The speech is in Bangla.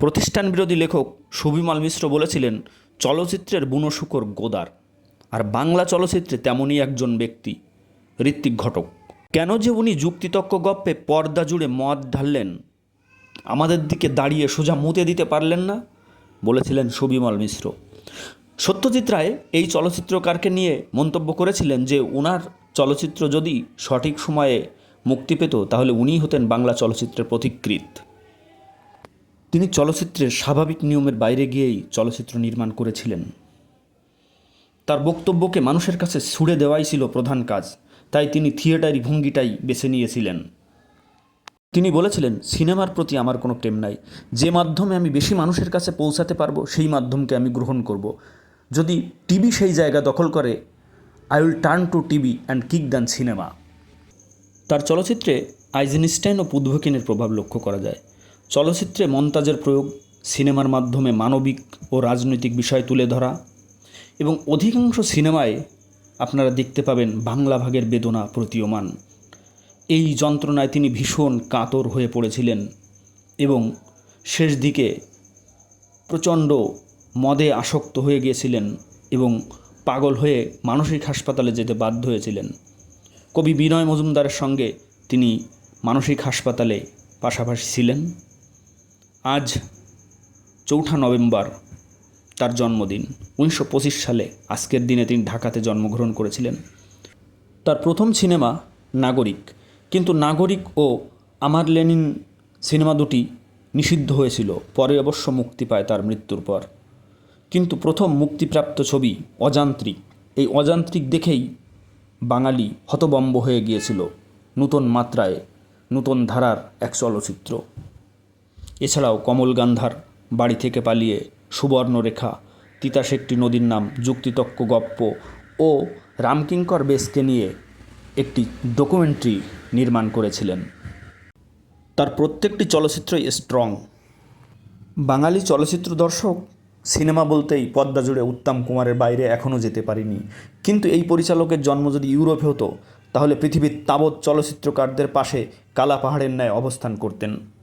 প্রতিষ্ঠান বিরোধী লেখক সুবিমল মিশ্র বলেছিলেন, চলচ্চিত্রের বুনোশুকর গোদার, আর বাংলা চলচ্চিত্রে তেমনই একজন ব্যক্তি, ঋত্বিক ঘটক। কেন যে উনি যুক্তিতক্ক গপ্পে পর্দা জুড়ে মদ ঢাললেন? আমাদের দিকে দাঁড়িয়ে সোজা মুতে দিতে পারলেন না? বলেছিলেন সুবিমল মিশ্র। সত্যজিৎ রায় এই চলচ্চিত্রকারকে নিয়ে মন্তব্য করেছিলেন যে ওনার চলচ্চিত্র যদি সঠিক সময়ে মুক্তি পেত, তাহলে উনিই হতেন বাংলা চলচ্চিত্রের পথিকৃৎ তিনি চলচ্চিত্রের স্বাভাবিক নিয়মের বাইরে গিয়েই চলচ্চিত্র নির্মাণ করেছিলেন। তার বক্তব্যকে মানুষের কাছে ছুড়ে দেওয়াই ছিল প্রধান কাজ, তাই তিনি থিয়েটারি ভঙ্গিটাই বেছে নিয়েছিলেন। তিনি বলেছিলেন, সিনেমার প্রতি আমার কোনো প্রেম নাই। যে মাধ্যমে আমি বেশি মানুষের কাছে পৌঁছাতে পারব, সেই মাধ্যমকে আমি গ্রহণ করব। যদি টিভি সেই জায়গা দখল করে I will turn to TV and kick then cinema তার চলচ্চিত্রে আইজেনস্টাইন ও পুদ্ভকিনের প্রভাব লক্ষ্য করা যায়। চলচ্চিত্রে মন্তাজের প্রয়োগ সিনেমার মাধ্যমে মানবিক ও রাজনৈতিক বিষয় তুলে ধরা এবং অধিকাংশ সিনেমায় আপনারা দেখতে পাবেন বাংলা ভাগের বেদনা প্রতীয়মান। এই যন্ত্রণায় তিনি ভীষণ কাতর হয়ে পড়েছিলেন এবং শেষ দিকে প্রচণ্ড মদে আসক্ত হয়ে গিয়েছিলেন এবং পাগল হয়ে মানসিক হাসপাতালে যেতে বাধ্য হয়েছিলেন। কবি বিনয় মজুমদারের সঙ্গে তিনি মানসিক হাসপাতালে পাশাপাশি ছিলেন। আজ চৌঠা নভেম্বর তার জন্মদিন। উনিশশো পঁচিশ সালে আজকের দিনে তিনি ঢাকাতে জন্মগ্রহণ করেছিলেন। তার প্রথম সিনেমা নাগরিক। কিন্তু নাগরিক ও আমার লেনিন সিনেমা দুটি নিষিদ্ধ হয়েছিল। পরে অবশ্য মুক্তি পায় তার মৃত্যুর পর। কিন্তু প্রথম মুক্তিপ্রাপ্ত ছবি অযান্ত্রিক। এই অযান্ত্রিক দেখেই বাঙালি হতবম্ব হয়ে গিয়েছিল। নূতন মাত্রায়, নূতন ধারার এক চলচ্চিত্র। এছাড়াও কমল গান্ধার বাড়ি থেকে পালিয়ে সুবর্ণরেখা তিতাস একটি নদীর নাম, যুক্তিতক্ক গপ্প ও রামকিঙ্কর বেসকে নিয়ে একটি ডকুমেন্টারি নির্মাণ করেছিলেন। তার প্রত্যেকটি চলচ্চিত্রই স্ট্রং বাঙালি চলচ্চিত্র দর্শক সিনেমা বলতেই পদ্মা জুড়ে উত্তম কুমারের বাইরে এখনও যেতে পারিনি। কিন্তু এই পরিচালকের জন্ম যদি ইউরোপে হতো, তাহলে পৃথিবীর তাবৎ চলচ্চিত্রকারদের পাশে কালা পাহাড়ের ন্যায় অবস্থান করতেন।